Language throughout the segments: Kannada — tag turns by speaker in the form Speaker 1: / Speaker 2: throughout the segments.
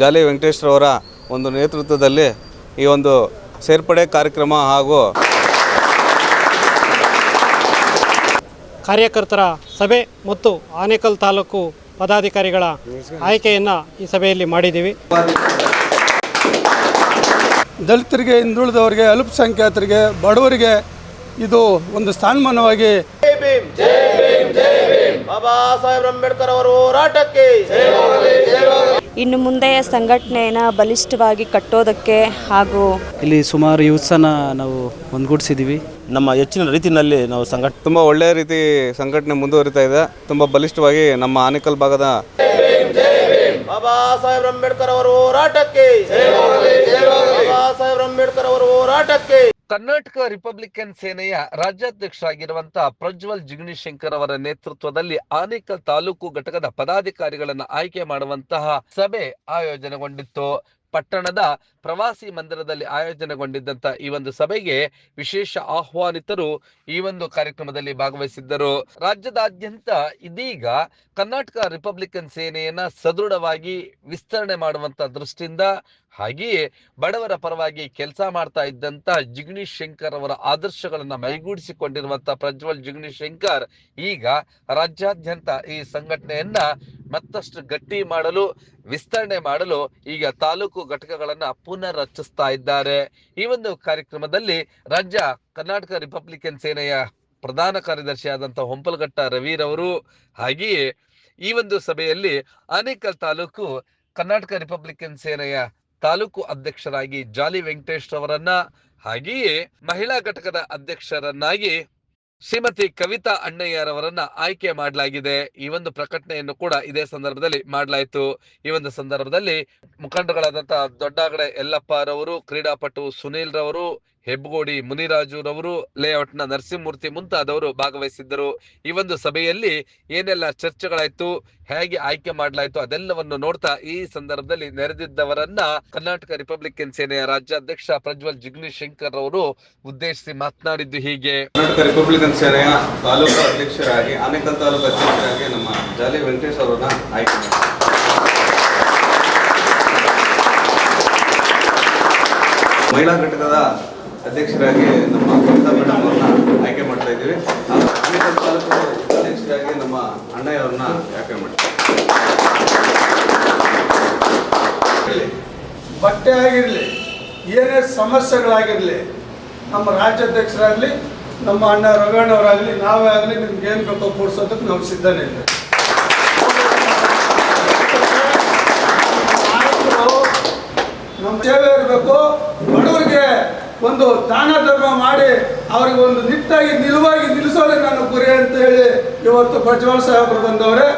Speaker 1: ಜಾಲಿ ವೆಂಕಟೇಶ್ವರವರ ಒಂದು ನೇತೃತ್ವದಲ್ಲಿ ಈ ಒಂದು ಸೇರ್ಪಡೆ ಕಾರ್ಯಕ್ರಮ ಹಾಗೂ
Speaker 2: ಕಾರ್ಯಕರ್ತರ ಸಭೆ ಮತ್ತು ಆನೇಕಲ್ ತಾಲೂಕು ಪದಾಧಿಕಾರಿಗಳ ಆಯ್ಕೆಯನ್ನು ಈ ಸಭೆಯಲ್ಲಿ ಮಾಡಿದ್ದೀವಿ.
Speaker 3: ದಲಿತರಿಗೆ ಹಿಂದುಳಿದವರಿಗೆ ಅಲ್ಪಸಂಖ್ಯಾತರಿಗೆ ಬಡವರಿಗೆ ಇದು ಒಂದು ಸ್ಥಾನಮಾನವಾಗಿ
Speaker 4: ಬಾಬಾ ಸಾಹೇಬ್ ಅಂಬೇಡ್ಕರ್ ಅವರು ಹೋರಾಟಕ್ಕೆ
Speaker 5: ಇನ್ನು ಮುಂದೆ ಸಂಘಟನೆಯನ್ನು ಬಲಿಷ್ಠವಾಗಿ ಕಟ್ಟೋದಕ್ಕೆ ಹಾಗೂ
Speaker 6: ಇಲ್ಲಿ ಸುಮಾರು ಯೂತ್ಸನ್ನ ನಾವು ಒಂದ್ಗೂಡಿಸಿದೀವಿ
Speaker 4: ನಮ್ಮ ಹೆಚ್ಚಿನ ರೀತಿಯಲ್ಲಿ ನಾವು ಸಂಘಟ
Speaker 1: ತುಂಬ ಒಳ್ಳೆಯ ರೀತಿ ಸಂಘಟನೆ ಮುಂದುವರಿತಾ ಇದೆ. ತುಂಬ ಬಲಿಷ್ಠವಾಗಿ ನಮ್ಮ ಆನೇಕಲ್ ಭಾಗದ
Speaker 4: ಬಾಬಾ ಸಾಹೇಬ್ ಅಂಬೇಡ್ಕರ್ ಅವರು ಹೋರಾಟಕ್ಕೆ. ಬಾಬಾ ಸಾಹೇಬ್ ಅಂಬೇಡ್ಕರ್ ಅವರು ಹೋರಾಟಕ್ಕೆ.
Speaker 7: ಕರ್ನಾಟಕ ರಿಪಬ್ಲಿಕನ್ ಸೇನೆಯ ರಾಜ್ಯಾಧ್ಯಕ್ಷರಾಗಿರುವಂತಹ ಪ್ರಜ್ವಲ್ ಜಿಗ್ನಿಶಂಕರ್ ಅವರ ನೇತೃತ್ವದಲ್ಲಿ ಆನೇಕಲ್ ತಾಲೂಕು ಘಟಕದ ಪದಾಧಿಕಾರಿಗಳನ್ನು ಆಯ್ಕೆ ಮಾಡುವಂತಹ ಸಭೆ ಆಯೋಜನೆಗೊಂಡಿತ್ತು. ಪಟ್ಟಣದ ಪ್ರವಾಸಿ ಮಂದಿರದಲ್ಲಿ ಆಯೋಜನೆಗೊಂಡಿದ್ದಂಥ ಈ ಒಂದು ಸಭೆಗೆ ವಿಶೇಷ ಆಹ್ವಾನಿತರು ಈ ಒಂದು ಕಾರ್ಯಕ್ರಮದಲ್ಲಿ ಭಾಗವಹಿಸಿದ್ದರು. ರಾಜ್ಯದಾದ್ಯಂತ ಇದೀಗ ಕರ್ನಾಟಕ ರಿಪಬ್ಲಿಕನ್ ಸೇನೆಯನ್ನ ಸದೃಢವಾಗಿ ವಿಸ್ತರಣೆ ಮಾಡುವಂತ ದೃಷ್ಟಿಯಿಂದ ಹಾಗೆಯೇ ಬಡವರ ಪರವಾಗಿ ಕೆಲಸ ಮಾಡ್ತಾ ಇದ್ದಂತ ಜಿಗ್ನೀಶ್ ಶಂಕರ್ ಅವರ ಆದರ್ಶಗಳನ್ನ ಮೈಗೂಡಿಸಿಕೊಂಡಿರುವಂತಹ ಪ್ರಜ್ವಲ್ ಜಿಗ್ನೀಶ್ ಶಂಕರ್ ಈಗ ರಾಜ್ಯಾದ್ಯಂತ ಈ ಸಂಘಟನೆಯನ್ನ ಮತ್ತಷ್ಟು ಗಟ್ಟಿ ಮಾಡಲು, ವಿಸ್ತರಣೆ ಮಾಡಲು ಈಗ ತಾಲೂಕು ಘಟಕಗಳನ್ನ ಪುನರ್ ರಚಿಸ್ತಾ ಇದ್ದಾರೆ. ಈ ಒಂದು ಕಾರ್ಯಕ್ರಮದಲ್ಲಿ ರಾಜ್ಯ ಕರ್ನಾಟಕ ರಿಪಬ್ಲಿಕನ್ ಸೇನೆಯ ಪ್ರಧಾನ ಕಾರ್ಯದರ್ಶಿ ಆದಂತಹ ಹೊಂಪಲಘಟ್ಟ ರವಿರವರು ಹಾಗೆಯೇ ಈ ಒಂದು ಸಭೆಯಲ್ಲಿ ಆನೇಕಲ್ ತಾಲೂಕು ಕರ್ನಾಟಕ ರಿಪಬ್ಲಿಕನ್ ಸೇನೆಯ ತಾಲೂಕು ಅಧ್ಯಕ್ಷರಾಗಿ ಜಾಲಿ ವೆಂಕಟೇಶ್ ಅವರನ್ನ ಹಾಗೆಯೇ ಮಹಿಳಾ ಘಟಕದ ಅಧ್ಯಕ್ಷರನ್ನಾಗಿ ಶ್ರೀಮತಿ ಕವಿತಾ ಅಣ್ಣಯ್ಯರವರನ್ನ ಆಯ್ಕೆ ಮಾಡಲಾಗಿದೆ. ಈ ಒಂದು ಪ್ರಕಟಣೆಯನ್ನು ಕೂಡ ಇದೇ ಸಂದರ್ಭದಲ್ಲಿ ಮಾಡಲಾಯಿತು. ಈ ಒಂದು ಸಂದರ್ಭದಲ್ಲಿ ಮುಖಂಡಗಳಾದಂತಹ ಯಲ್ಲಪ್ಪ ರವರು, ಕ್ರೀಡಾಪಟು ಸುನೀಲ್ ರವರು ಹೆಬ್ಬಗೋಡಿ ಮುನಿರಾಜು ರವರು ಲೇಔಟ್ನ ನರಸಿಂಹಮೂರ್ತಿ ಮುಂತಾದವರು ಭಾಗವಹಿಸಿದ್ದರು. ಈ ಒಂದು ಸಭೆಯಲ್ಲಿ ಏನೆಲ್ಲ ಚರ್ಚೆಗಳಾಯ್ತು, ಹೇಗೆ ಆಯ್ಕೆ ಮಾಡಲಾಯ್ತು ಅದೆಲ್ಲವನ್ನು ನೋಡ್ತಾ ಈ ಸಂದರ್ಭದಲ್ಲಿ ನೆರೆದಿದ್ದವರನ್ನ ಕರ್ನಾಟಕ ರಿಪಬ್ಲಿಕನ್ ಸೇನೆಯ ರಾಜ್ಯಾಧ್ಯಕ್ಷ ಪ್ರಜ್ವಲ್ ಜಿಗ್ನೀಶ್ ಶಂಕರ್ ಅವರು ಉದ್ದೇಶಿಸಿ ಮಾತನಾಡಿದ್ದು ಹೀಗೆ.
Speaker 1: ಕರ್ನಾಟಕ ರಿಪಬ್ಲಿಕನ್ ಸೇನೆಯ ತಾಲೂಕು ಅಧ್ಯಕ್ಷರಾಗಿ, ಆನೇಕಲ್ ತಾಲೂಕು ಅಧ್ಯಕ್ಷರಾಗಿ ನಮ್ಮ ಜಾಲಿ ವೆಂಕಟೇಶ್ ಅವರನ್ನ ಆಯ್ಕೆ ಮಹಿಳಾ ಘಟಕದ ಅಧ್ಯಕ್ಷರಾಗಿ ನಮ್ಮ ಕವಿತಾ ಮೇಡಮ್ ಅವ್ರನ್ನ ಆಯ್ಕೆ ಮಾಡ್ತಾ ಇದ್ದೀವಿ. ಅಧ್ಯಕ್ಷರಾಗಿ ನಮ್ಮ ಅಣ್ಣಯ್ಯ ಅವ್ರನ್ನ ಆಯ್ಕೆ ಮಾಡ್ತೀವಿ.
Speaker 3: ಬಟ್ಟೆ ಆಗಿರಲಿ, ಏನೇ ಸಮಸ್ಯೆಗಳಾಗಿರಲಿ, ನಮ್ಮ ರಾಜ್ಯಾಧ್ಯಕ್ಷರಾಗಲಿ ನಮ್ಮ ಅಣ್ಣ ರವಣ್ಣವರಾಗಲಿ ನಾವೇ ಆಗಲಿ ನಿಮ್ಗೆ ಏನು ಬೇಕೋ ಕೊಡ್ಸೋದಕ್ಕೆ ನಾವು ಸಿದ್ಧನೇ ಇಲ್ಲ ನಮ್ಮ ಸೇವೆ ಇರಬೇಕು. ಬಡವರಿಗೆ ಒಂದು ದಾನ ಧರ್ಮ ಮಾಡಿ ಅವ್ರಿಗೆ ಒಂದು ನಿಟ್ಟಾಗಿ ನಿಲುವಾಗಿ ನಿಲ್ಲಿಸೋದೇ ನನ್ನ ಗುರಿ ಅಂತ ಹೇಳಿ ಇವತ್ತು ಪ್ರಜ್ವಲ್ ಸಾಹೇಬರು ಬಂದವರೇ.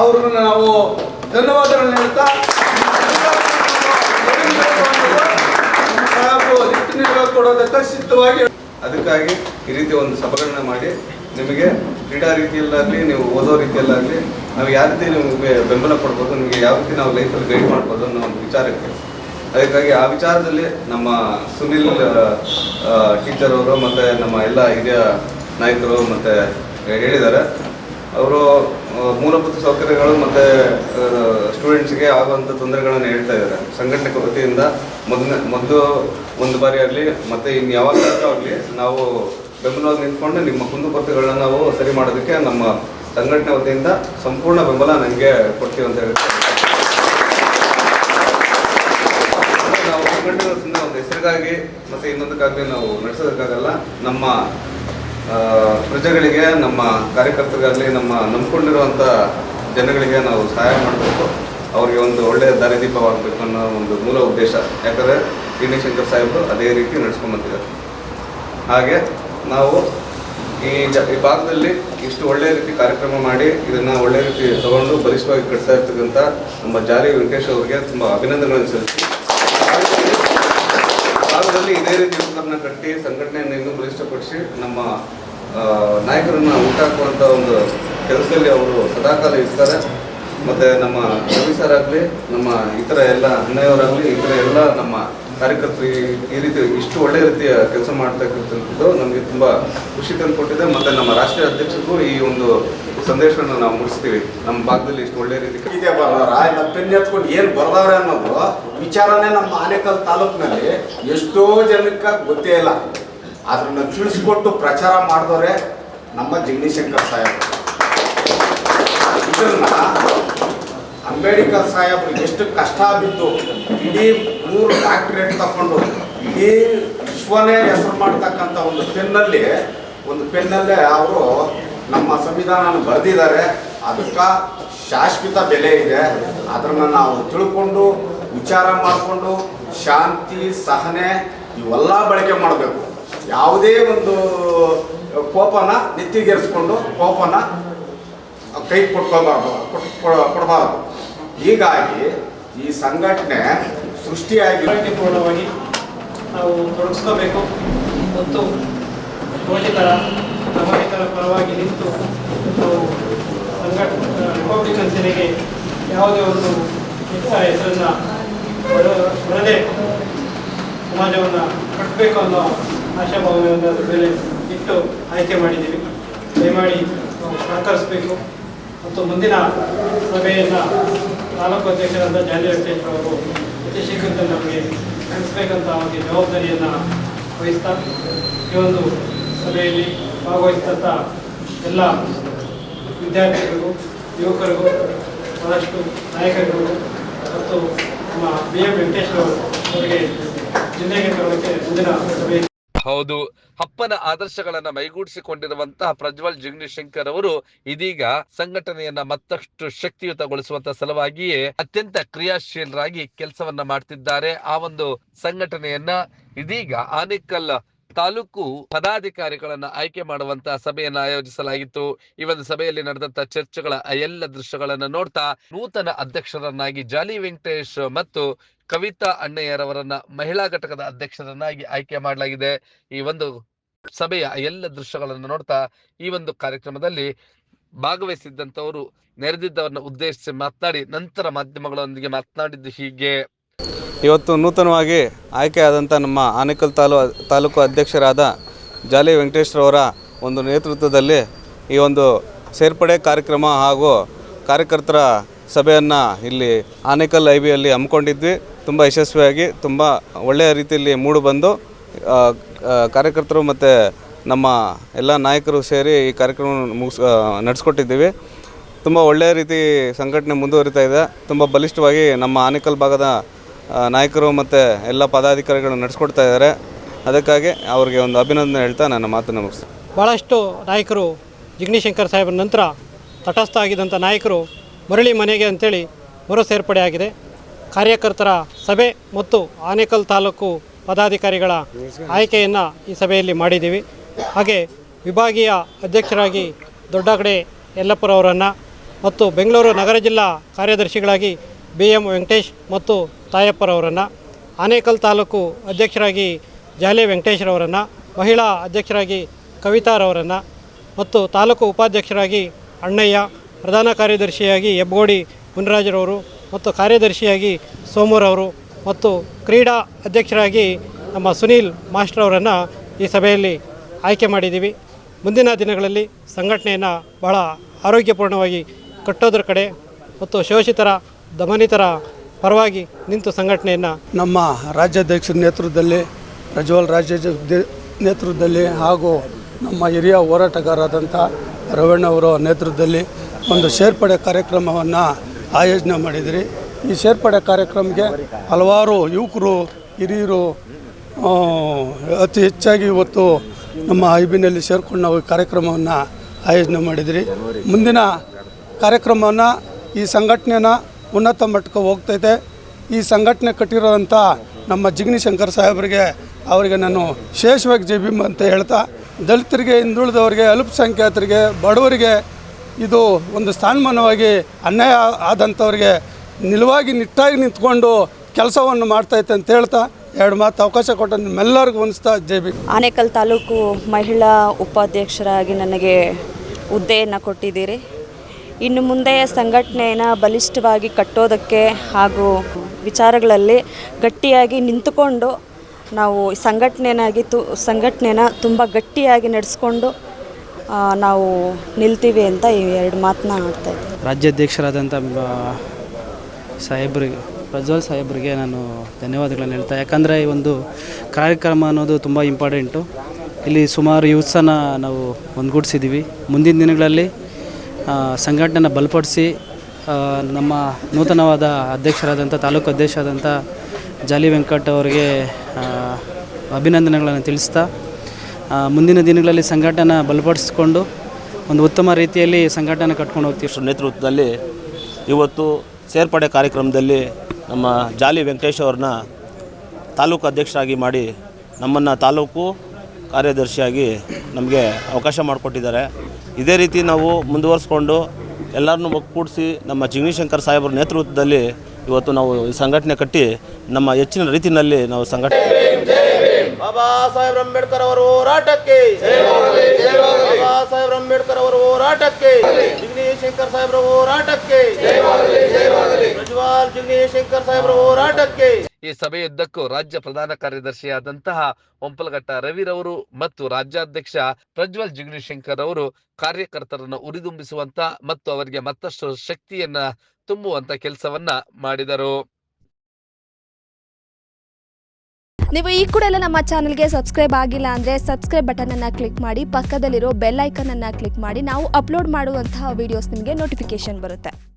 Speaker 3: ಅವ್ರನ್ನ ನಾವು ಧನ್ಯವಾದಗಳನ್ನ ಹೇಳ್ತಾ ಕೊಡೋದಕ್ಕೆ ಸಿದ್ಧವಾಗಿ
Speaker 1: ಅದಕ್ಕಾಗಿ ಈ ರೀತಿ ಒಂದು ಸಭೆಗಳನ್ನ ಮಾಡಿ ನಿಮಗೆ ಕ್ರೀಡಾ ರೀತಿಯಲ್ಲಾಗಲಿ, ನೀವು ಓದೋ ರೀತಿಯಲ್ಲಾಗಲಿ, ನಾವು ಯಾವ ರೀತಿ ನಿಮಗೆ ಬೆಂಬಲ ಕೊಡ್ಬೋದು, ನಿಮಗೆ ಯಾವ ರೀತಿ ನಾವು ಲೈಫಲ್ಲಿ ಗೈಡ್ ಮಾಡ್ಬೋದು ಅನ್ನೋ ಒಂದು ವಿಚಾರಕ್ಕೆ ಅದಕ್ಕಾಗಿ ಆ ವಿಚಾರದಲ್ಲಿ ನಮ್ಮ ಸುನಿಲ್ ಟೀಚರ್ ಅವರು ಮತ್ತು ನಮ್ಮ ಎಲ್ಲ ಹಿರಿಯ ನಾಯಕರು ಮತ್ತು ಹೇಳಿದ್ದಾರೆ. ಅವರು ಮೂಲಭೂತ ಸೌಕರ್ಯಗಳು ಮತ್ತು ಸ್ಟೂಡೆಂಟ್ಸ್ಗೆ ಆಗುವಂಥ ತೊಂದರೆಗಳನ್ನು ಹೇಳ್ತಾ ಇದ್ದಾರೆ. ಸಂಘಟನೆ ವತಿಯಿಂದ ಮೊದಲನೇ, ಮೊದಲು ಒಂದು ಬಾರಿ ಆಗಲಿ, ಮತ್ತು ಇನ್ನು ಯಾವಾಗ ಆಗಲಿ ನಾವು ಬೆಂಬಲವಾಗಿ ನಿಂತ್ಕೊಂಡು ನಿಮ್ಮ ಕುಂದುಕೊರತೆಗಳನ್ನ ನಾವು ಸರಿ ಮಾಡೋದಕ್ಕೆ ನಮ್ಮ ಸಂಘಟನೆ ವತಿಯಿಂದ ಸಂಪೂರ್ಣ ಬೆಂಬಲ ನನಗೆ ಕೊಡ್ತೀವಿ ಅಂತ ಹೇಳ್ತಾರೆ ವತಿಯಿಂದ ಒಂದು ಹೆಸರಿಗಾಗಿ ಮತ್ತು ಇನ್ನೊಂದಕ್ಕಾಗಲಿ ನಾವು ನಡೆಸೋದಕ್ಕಾಗಲ್ಲ, ನಮ್ಮ ಪ್ರಜೆಗಳಿಗೆ, ನಮ್ಮ ಕಾರ್ಯಕರ್ತರಿಗಾಗಲಿ, ನಮ್ಮ ನಂಬ್ಕೊಂಡಿರುವಂಥ ಜನಗಳಿಗೆ ನಾವು ಸಹಾಯ ಮಾಡಬೇಕು. ಅವರಿಗೆ ಒಂದು ಒಳ್ಳೆಯ ದಾರಿದೀಪವಾಗಬೇಕು ಅನ್ನೋ ಒಂದು ಮೂಲ ಉದ್ದೇಶ. ಯಾಕಂದರೆ ಶಂಕರ್ ಸಾಹೇಬರು ಅದೇ ರೀತಿ ನಡೆಸ್ಕೊಂಬಂದಿದ್ದಾರೆ ಹಾಗೆ ನಾವು ಈ ಜ, ಈ ಭಾಗದಲ್ಲಿ ಇಷ್ಟು ಒಳ್ಳೆಯ ರೀತಿ ಕಾರ್ಯಕ್ರಮ ಮಾಡಿ ಇದನ್ನು ಒಳ್ಳೆಯ ರೀತಿ ತಗೊಂಡು ಬಲಿಷ್ಠವಾಗಿ ಕಟ್ತಾ ಇರ್ತಕ್ಕಂಥ ನಮ್ಮ ಜಾರಿ ವೆಂಕಟೇಶ್ ಅವರಿಗೆ ತುಂಬ ಅಭಿನಂದನೆಗಳನ್ನು ಸಲ್ಲಿಸಿ ಭಾಗದಲ್ಲಿ ಇದೇ ರೀತಿ ಯುವಕರನ್ನ ಕಟ್ಟಿ ಸಂಘಟನೆಯನ್ನು ಇನ್ನೂ ಬಲಿಷ್ಠಪಡಿಸಿ ನಮ್ಮ ನಾಯಕರನ್ನು ನಾಯಕರನ್ನ ಹುಟ್ಟಾಕುವಂಥ ಒಂದು ಕೆಲಸದಲ್ಲಿ ಅವರು ಸದಾಕಾಲ ಇರ್ತಾರೆ. ಮತ್ತು ನಮ್ಮ ರವಿ ಸರ್ ಆಗಲಿ, ನಮ್ಮ ಇತರ ಎಲ್ಲ ಅಣ್ಣೆಯವರಾಗಲಿ, ಇತರ ಎಲ್ಲ ನಮ್ಮ ಕಾರ್ಯಕರ್ತರು ಈ- ರೀತಿ ಇಷ್ಟು ಒಳ್ಳೆ ರೀತಿಯ ಕೆಲಸ ಮಾಡ್ತಕ್ಕಂಥದ್ದು ನಮಗೆ ತುಂಬ ಖುಷಿ ತಂದುಕೊಟ್ಟಿದೆ. ಮತ್ತು ನಮ್ಮ ರಾಷ್ಟ್ರೀಯ ಅಧ್ಯಕ್ಷರಿಗೂ ಈ ಒಂದು ಸಂದೇಶವನ್ನು ನಾವು ಮುಡಿಸ್ತೀವಿ ನಮ್ಮ ಭಾಗದಲ್ಲಿ ಇಷ್ಟು ಒಳ್ಳೆ ರೀತಿ
Speaker 8: ಇದೆ ಇಲ್ಲ ಪೆನ್ ಎತ್ಕೊಂಡು ಏನು ಬರ್ದವ್ರೆ ಅನ್ನೋದು ವಿಚಾರನೇ ನಮ್ಮ ಆನೇಕಲ್ ತಾಲೂಕಿನಲ್ಲಿ ಎಷ್ಟೋ ಜನಕ್ಕೆ ಗೊತ್ತೇ ಇಲ್ಲ. ಅದನ್ನ ತಿಳಿಸ್ಕೊಟ್ಟು ಪ್ರಚಾರ ಮಾಡಿದವ್ರೆ ನಮ್ಮ ಜಗದೀಶಂಕರ್ ಸಾಹೇಬ್. ಇದನ್ನ ಅಂಬೇಡ್ಕರ್ ಸಾಹೇಬ್ರು ಎಷ್ಟು ಕಷ್ಟ ಬಿದ್ದು ಇಡೀ ಮೂರು ಡಾಕ್ಟ್ರೇಟ್ ತಗೊಂಡು ಈ ವಿಶ್ವನೇ ಹೆಸರು ಮಾಡ್ತಕ್ಕಂಥ ಒಂದು ಪೆನ್ನಲ್ಲಿ, ಒಂದು ಪೆನ್ನಲ್ಲೇ ಅವರು ನಮ್ಮ ಸಂವಿಧಾನ ಬರೆದಿದ್ದಾರೆ. ಅದಕ್ಕೆ ಶಾಶ್ವತ ಬೆಲೆ ಇದೆ. ಅದನ್ನು ನಾವು ತಿಳ್ಕೊಂಡು, ವಿಚಾರ ಮಾಡಿಕೊಂಡು, ಶಾಂತಿ, ಸಹನೆ, ಇವೆಲ್ಲ ಬಳಕೆ ಮಾಡಬೇಕು. ಯಾವುದೇ ಒಂದು ಕೋಪನ ನೆತ್ತಿಗೇರಿಸ್ಕೊಂಡು ಕೋಪನ ಕೈ ಕೊಟ್ಕೋಬಾರ್ದು, ಕೊಟ್ಕೊ, ಕೊಡಬಾರ್ದು. ಹೀಗಾಗಿ ಈ ಸಂಘಟನೆ ಸೃಷ್ಟಿಯಾಗಿ
Speaker 2: ಪೂರ್ಣವಾಗಿ ನಾವು ತೊಡಗಿಸ್ಕೋಬೇಕು. ಮತ್ತು ಶೋಷಿತರ ನಾಗರಿಕರ ಪರವಾಗಿ ನಿಂತು ನಾವು ಸಂಘಟ ರಿಪಬ್ಲಿಕನ್ ಸೇನೆಗೆ ಯಾವುದೇ ಒಂದು ಹೆಸರನ್ನು ಬರದೆ ಸಮಾಜವನ್ನು ಕಟ್ಟಬೇಕು ಅನ್ನೋ ಆಶಾಭಾವನೆಯನ್ನು ಅದ್ರ ಮೇಲೆ ಇಟ್ಟು ಆಯ್ಕೆ ಮಾಡಿದ್ದೀವಿ. ದಯಮಾಡಿ ನಾವು ಸಹಕರಿಸಬೇಕು. ಮತ್ತು ಮುಂದಿನ ಸಭೆಯನ್ನು ತಾಲೂಕು ಅಧ್ಯಕ್ಷರಾದ ಜಾಲಿ ವೆಂಕಟೇಶ್ವರ ಅವರು ಶೀಘ್ರದಲ್ಲಿ ನಮಗೆ ನಡೆಸಬೇಕಂತ ಅವರಿಗೆ ಜವಾಬ್ದಾರಿಯನ್ನು ವಹಿಸ್ತಾ ಈ ಒಂದು ಸಭೆಯಲ್ಲಿ ಭಾಗವಹಿಸ್ತಂಥ ಎಲ್ಲ ವಿದ್ಯಾರ್ಥಿಗಳಿಗೂ, ಯುವಕರಿಗೂ, ಬಹಳಷ್ಟು ನಾಯಕರಿಗೂ ಮತ್ತು ನಮ್ಮ ಬಿ ಎಂ ವೆಂಕಟೇಶ್ವರ ಅವರಿಗೆ ಜಿಲ್ಲೆಗೆ ತರೋದಕ್ಕೆ ಮುಂದಿನ ಸಭೆ
Speaker 7: ಹೌದು. ಅಪ್ಪನ ಆದರ್ಶಗಳನ್ನ ಮೈಗೂಡಿಸಿಕೊಂಡಿರುವಂತಹ ಪ್ರಜ್ವಲ್ ಜಿಗ್ನಿಶಂಕರ್ ಅವರು ಇದೀಗ ಸಂಘಟನೆಯನ್ನ ಮತ್ತಷ್ಟು ಶಕ್ತಿಯುತಗೊಳಿಸುವಂತ ಸಲುವಾಗಿಯೇ ಅತ್ಯಂತ ಕ್ರಿಯಾಶೀಲರಾಗಿ ಕೆಲಸವನ್ನ ಮಾಡ್ತಿದ್ದಾರೆ. ಆ ಒಂದು ಸಂಘಟನೆಯನ್ನ ಇದೀಗ ಆನೇಕಲ್ ತಾಲೂಕು ಪದಾಧಿಕಾರಿಗಳನ್ನ ಆಯ್ಕೆ ಮಾಡುವಂತಹ ಸಭೆಯನ್ನು ಆಯೋಜಿಸಲಾಗಿತ್ತು. ಈ ಒಂದು ಸಭೆಯಲ್ಲಿ ನಡೆದಂತಹ ಚರ್ಚೆಗಳ ಎಲ್ಲ ದೃಶ್ಯಗಳನ್ನು ನೋಡ್ತಾ ನೂತನ ಅಧ್ಯಕ್ಷರನ್ನಾಗಿ ಜಾಲಿ ವೆಂಕಟೇಶ್ ಮತ್ತು ಕವಿತಾ ಅಣ್ಣಯ್ಯರವರನ್ನ ಮಹಿಳಾ ಘಟಕದ ಅಧ್ಯಕ್ಷರನ್ನಾಗಿ ಆಯ್ಕೆ ಮಾಡಲಾಗಿದೆ. ಈ ಒಂದು ಸಭೆಯ ಎಲ್ಲ ದೃಶ್ಯಗಳನ್ನು ನೋಡ್ತಾ ಈ ಒಂದು ಕಾರ್ಯಕ್ರಮದಲ್ಲಿ ಭಾಗವಹಿಸಿದ್ದಂಥವರು ನೆರೆದಿದ್ದವರನ್ನ ಉದ್ದೇಶಿಸಿ ಮಾತನಾಡಿ, ನಂತರ ಮಾಧ್ಯಮಗಳೊಂದಿಗೆ ಮಾತನಾಡಿದ್ದು ಹೀಗೆ.
Speaker 1: ಇವತ್ತು ನೂತನವಾಗಿ ಆಯ್ಕೆಯಾದಂಥ ನಮ್ಮ ಆನೇಕಲ್ ತಾಲೂ ತಾಲೂಕು ಅಧ್ಯಕ್ಷರಾದ ಜಾಲಿ ವೆಂಕಟೇಶ್ರವರ ಒಂದು ನೇತೃತ್ವದಲ್ಲಿ ಈ ಒಂದು ಸೇರ್ಪಡೆ ಕಾರ್ಯಕ್ರಮ ಹಾಗೂ ಕಾರ್ಯಕರ್ತರ ಸಭೆಯನ್ನು ಇಲ್ಲಿ ಆನೇಕಲ್ ಐ ಬಿಯಲ್ಲಿ ಹಮ್ಮಿಕೊಂಡಿದ್ವಿ. ತುಂಬ ಯಶಸ್ವಿಯಾಗಿ, ತುಂಬ ಒಳ್ಳೆಯ ರೀತಿಯಲ್ಲಿ ಮೂಡು ಬಂದು ಕಾರ್ಯಕರ್ತರು ಮತ್ತು ನಮ್ಮ ಎಲ್ಲ ನಾಯಕರು ಸೇರಿ ಈ ಕಾರ್ಯಕ್ರಮ ಮುಗಿಸ್ ನಡೆಸ್ಕೊಟ್ಟಿದ್ದೀವಿ. ತುಂಬ ಒಳ್ಳೆಯ ರೀತಿ ಸಂಘಟನೆ ಮುಂದುವರಿತಾ ಇದೆ. ತುಂಬ ಬಲಿಷ್ಠವಾಗಿ ನಮ್ಮ ಆನೇಕಲ್ ಭಾಗದ ನಾಯಕರು ಮತ್ತು ಎಲ್ಲ ಪದಾಧಿಕಾರಿಗಳು ನಡೆಸ್ಕೊಡ್ತಾ ಇದ್ದಾರೆ. ಅದಕ್ಕಾಗಿ ಅವರಿಗೆ ಒಂದು ಅಭಿನಂದನೆ ಹೇಳ್ತಾ ನನ್ನ ಮಾತನ್ನು ಮುಗಿಸ್ತೀನಿ.
Speaker 2: ಭಾಳಷ್ಟು ನಾಯಕರು ಜಿಗ್ನಿಶಂಕರ್ ಸಾಹೇಬರ ನಂತರ ತಟಸ್ಥ ಆಗಿದ್ದಂಥ ನಾಯಕರು ಮರಳಿ ಮನೆಗೆ ಅಂತೇಳಿ ಮರು ಸೇರ್ಪಡೆ ಆಗಿದೆ. ಕಾರ್ಯಕರ್ತರ ಸಭೆ ಮತ್ತು ಆನೇಕಲ್ ತಾಲೂಕು ಪದಾಧಿಕಾರಿಗಳ ಆಯ್ಕೆಯನ್ನು ಈ ಸಭೆಯಲ್ಲಿ ಮಾಡಿದ್ದೀವಿ. ಹಾಗೆ ವಿಭಾಗೀಯ ಅಧ್ಯಕ್ಷರಾಗಿ ದೊಡ್ಡಗಡೆ ಯಲ್ಲಪ್ಪರವರನ್ನು ಮತ್ತು ಬೆಂಗಳೂರು ನಗರ ಜಿಲ್ಲಾ ಕಾರ್ಯದರ್ಶಿಗಳಾಗಿ ಬಿ ಎಂ ವೆಂಕಟೇಶ್ ಮತ್ತು ತಾಯಪ್ಪರವರನ್ನು, ಆನೇಕಲ್ ತಾಲೂಕು ಅಧ್ಯಕ್ಷರಾಗಿ ಜಾಲೆ ವೆಂಕಟೇಶ್ರವರನ್ನು, ಮಹಿಳಾ ಅಧ್ಯಕ್ಷರಾಗಿ ಕವಿತಾರವರನ್ನು ಮತ್ತು ತಾಲೂಕು ಉಪಾಧ್ಯಕ್ಷರಾಗಿ ಅಣ್ಣಯ್ಯ, ಪ್ರಧಾನ ಕಾರ್ಯದರ್ಶಿಯಾಗಿ ಹೆಬ್ಗೋಡಿ ಮುನರಾಜರವರು ಮತ್ತು ಕಾರ್ಯದರ್ಶಿಯಾಗಿ ಸೋಮೂರವರು ಮತ್ತು ಕ್ರೀಡಾ ಅಧ್ಯಕ್ಷರಾಗಿ ನಮ್ಮ ಸುನೀಲ್ ಮಾಸ್ಟರ್ ಅವರನ್ನು ಈ ಸಭೆಯಲ್ಲಿ ಆಯ್ಕೆ ಮಾಡಿದ್ದೀವಿ. ಮುಂದಿನ ದಿನಗಳಲ್ಲಿ ಸಂಘಟನೆಯನ್ನು ಬಹಳ ಆರೋಗ್ಯಪೂರ್ಣವಾಗಿ ಕಟ್ಟೋದ್ರ ಕಡೆ ಮತ್ತು ಶೋಷಿತರ, ದಮನಿತರ ಪರವಾಗಿ ನಿಂತು ಸಂಘಟನೆಯನ್ನು
Speaker 3: ನಮ್ಮ ರಾಜ್ಯಾಧ್ಯಕ್ಷರ ನೇತೃತ್ವದಲ್ಲಿ, ಪ್ರಜ್ವಲ್ ರಾಜ್ಯ ನೇತೃತ್ವದಲ್ಲಿ ಹಾಗೂ ನಮ್ಮ ಹಿರಿಯ ಹೋರಾಟಗಾರರಾದಂಥ ರವಣ್ಣ ಅವರ ನೇತೃತ್ವದಲ್ಲಿ ಒಂದು ಸೇರ್ಪಡೆ ಕಾರ್ಯಕ್ರಮವನ್ನು ಆಯೋಜನೆ ಮಾಡಿದಿರಿ. ಈ ಸೇರ್ಪಡೆ ಕಾರ್ಯಕ್ರಮಕ್ಕೆ ಹಲವಾರು ಯುವಕರು, ಹಿರಿಯರು ಅತಿ ಹೆಚ್ಚಾಗಿ ಇವತ್ತು ನಮ್ಮ ಐಬಿನಲ್ಲಿ ಸೇರಿಕೊಂಡು ನಾವು ಈ ಕಾರ್ಯಕ್ರಮವನ್ನು ಆಯೋಜನೆ ಮಾಡಿದಿರಿ. ಮುಂದಿನ ಕಾರ್ಯಕ್ರಮವನ್ನು ಈ ಸಂಘಟನೆನ ಉನ್ನತ ಮಟ್ಟಕ್ಕೆ ಹೋಗ್ತೈತೆ. ಈ ಸಂಘಟನೆ ಕಟ್ಟಿರೋಂಥ ನಮ್ಮ ಜಿಗ್ನಿ ಶಂಕರ್ ಸಾಹೇಬರಿಗೆ ಅವರಿಗೆ ನಾನು ವಿಶೇಷವಾಗಿ ಜೈ ಅಂತ ಹೇಳ್ತಾ, ದಲಿತರಿಗೆ, ಹಿಂದುಳಿದವರಿಗೆ, ಅಲ್ಪಸಂಖ್ಯಾತರಿಗೆ, ಬಡವರಿಗೆ ಇದು ಒಂದು ಸ್ಥಾನಮಾನವಾಗಿ ಅನ್ಯಾಯ ಆದಂಥವ್ರಿಗೆ ನಿಲುವಾಗಿ ನಿಟ್ಟಾಗಿ ನಿಂತ್ಕೊಂಡು ಕೆಲಸವನ್ನು ಮಾಡ್ತೈತೆ ಅಂತ ಹೇಳ್ತಾ, ಎರಡು ಮಾತು ಅವಕಾಶ ಕೊಟ್ಟ ನಿಮ್ಮೆಲ್ಲರಿಗೂ ಹೊಂದಿಸ್ತಾ ಜೈ ಬಿ
Speaker 5: ಆನೇಕಲ್ ತಾಲೂಕು ಮಹಿಳಾ ಉಪಾಧ್ಯಕ್ಷರಾಗಿ ನನಗೆ ಹುದ್ದೆಯನ್ನು ಕೊಟ್ಟಿದ್ದೀರಿ. ಇನ್ನು ಮುಂದೆ ಸಂಘಟನೆಯನ್ನ ಬಲಿಷ್ಠವಾಗಿ ಕಟ್ಟೋದಕ್ಕೆ ಹಾಗೂ ವಿಚಾರಗಳಲ್ಲಿ ಗಟ್ಟಿಯಾಗಿ ನಿಂತುಕೊಂಡು ನಾವು ಸಂಘಟನೆನಾಗಿ ತು ಸಂಘಟನೆನ ತುಂಬ ಗಟ್ಟಿಯಾಗಿ ನಡೆಸ್ಕೊಂಡು ನಾವು ನಿಲ್ತೀವಿ ಅಂತ ಈ ಎರಡು ಮಾತನ್ನ ಆಡ್ತಾ ಇದ್ದೀನಿ
Speaker 6: ರಾಜ್ಯಾಧ್ಯಕ್ಷರಾದಂಥ ಸಾಹೇಬ್ರಿಗೆ ಪ್ರಜ್ವಲ್ ಸಾಹೇಬ್ರಿಗೆ ನಾನು ಧನ್ಯವಾದಗಳನ್ನು ಹೇಳ್ತಾ ಯಾಕಂದರೆ ಈ ಒಂದು ಕಾರ್ಯಕ್ರಮ ಅನ್ನೋದು ತುಂಬ ಇಂಪಾರ್ಟೆಂಟು. ಇಲ್ಲಿ ಸುಮಾರು ಯೂತ್ಸನ್ನು ನಾವು ಒಂದುಗೂಡಿಸಿದ್ದೀವಿ ಮುಂದಿನ ದಿನಗಳಲ್ಲಿ ಆ, ಸಂಘಟನೆನ ಬಲಪಡಿಸಿ ನಮ್ಮ ನೂತನವಾದ ಅಧ್ಯಕ್ಷರಾದಂಥ ತಾಲೂಕು ಅಧ್ಯಕ್ಷರಾದಂಥ ಜಾಲಿ ವೆಂಕಟ್ ಅವರಿಗೆ ಅಭಿನಂದನೆಗಳನ್ನು ತಿಳಿಸ್ತಾ ಮುಂದಿನ ದಿನಗಳಲ್ಲಿ ಸಂಘಟನೆ ಬಲಪಡಿಸಿಕೊಂಡು ಒಂದು ಉತ್ತಮ ರೀತಿಯಲ್ಲಿ ಸಂಘಟನೆ ಕಟ್ಕೊಂಡು ಹೋಗ್ತೀವಿ.
Speaker 4: ನೇತೃತ್ವದಲ್ಲಿ ಇವತ್ತು ಸೇರ್ಪಡೆ ಕಾರ್ಯಕ್ರಮದಲ್ಲಿ ನಮ್ಮ ಜಾಲಿ ವೆಂಕಟೇಶ್ ಅವ್ರನ್ನ ತಾಲೂಕು ಅಧ್ಯಕ್ಷರಾಗಿ ಮಾಡಿ ನಮ್ಮನ್ನು ತಾಲೂಕು ಕಾರ್ಯದರ್ಶಿಯಾಗಿ ನಮಗೆ ಅವಕಾಶ ಮಾಡಿಕೊಟ್ಟಿದ್ದಾರೆ. ಇದೇ ರೀತಿ ನಾವು ಮುಂದುವರಿಸ್ಕೊಂಡು ಎಲ್ಲರನ್ನೂ ಒಗ್ಗೂಡಿಸಿ ನಮ್ಮ ಜಿಗ್ನಿಶಂಕರ್ ಸಾಹೇಬ್ರ ನೇತೃತ್ವದಲ್ಲಿ ಇವತ್ತು ನಾವು ಈ ಸಂಘಟನೆ ಕಟ್ಟಿ ನಮ್ಮ ಹೆಚ್ಚಿನ ರೀತಿಯಲ್ಲಿ ನಾವು ಸಂಘಟನೆ ಬಾಬಾ ಸಾಹೇಬ್ ಅಂಬೇಡ್ಕರ್ ಅವರು ಹೋರಾಟಕ್ಕೆ. ಬಾಬಾ ಸಾಹೇಬ್ ಅಂಬೇಡ್ಕರ್ ಅವರು ಹೋರಾಟಕ್ಕೆ. ಜಿಗ್ನೇಶ್ ಶಂಕರ್ ಸಾಹೇಬ್ರ ಹೋರಾಟಕ್ಕೆ. ಪ್ರಜ್ವಾಲ್ ಜಿಗ್ನೇಶ್ ಶಂಕರ್ ಸಾಹೇಬ್ರ ಹೋರಾಟಕ್ಕೆ.
Speaker 7: ಈ ಸಭೆಯುದ್ದಕ್ಕೂ ರಾಜ್ಯ ಪ್ರಧಾನ ಕಾರ್ಯದರ್ಶಿಯಾದಂತಹ ಒಂಪಲಘಟ್ಟ ರವಿರವರು ಮತ್ತು ರಾಜ್ಯಾಧ್ಯಕ್ಷ ಪ್ರಜ್ವಲ್ ಜಿಗ್ನಿಶಂಕರ್ ಅವರು ಕಾರ್ಯಕರ್ತರನ್ನು ಉರಿದುಂಬಿಸುವಂತ ಮತ್ತು ಅವರಿಗೆ ಮತ್ತಷ್ಟು ಶಕ್ತಿಯನ್ನ ತುಂಬುವಂತ ಕೆಲಸವನ್ನ ಮಾಡಿದರು.
Speaker 9: ನೀವು ಈ ಕೂಡ ಎಲ್ಲ ನಮ್ಮ ಚಾನಲ್ಗೆ ಸಬ್ಸ್ಕ್ರೈಬ್ ಆಗಿಲ್ಲ ಅಂದರೆ ಸಬ್ಸ್ಕ್ರೈಬ್ ಬಟನನ್ನು ಕ್ಲಿಕ್ ಮಾಡಿ ಪಕ್ಕದಲ್ಲಿರೋ ಬೆಲ್ ಐಕನನ್ನು ಕ್ಲಿಕ್ ಮಾಡಿ ನಾವು ಅಪ್ಲೋಡ್ ಮಾಡುವಂತಹ ವೀಡಿಯೋಸ್ ನಿಮಗೆ ನೋಟಿಫಿಕೇಶನ್ ಬರುತ್ತೆ.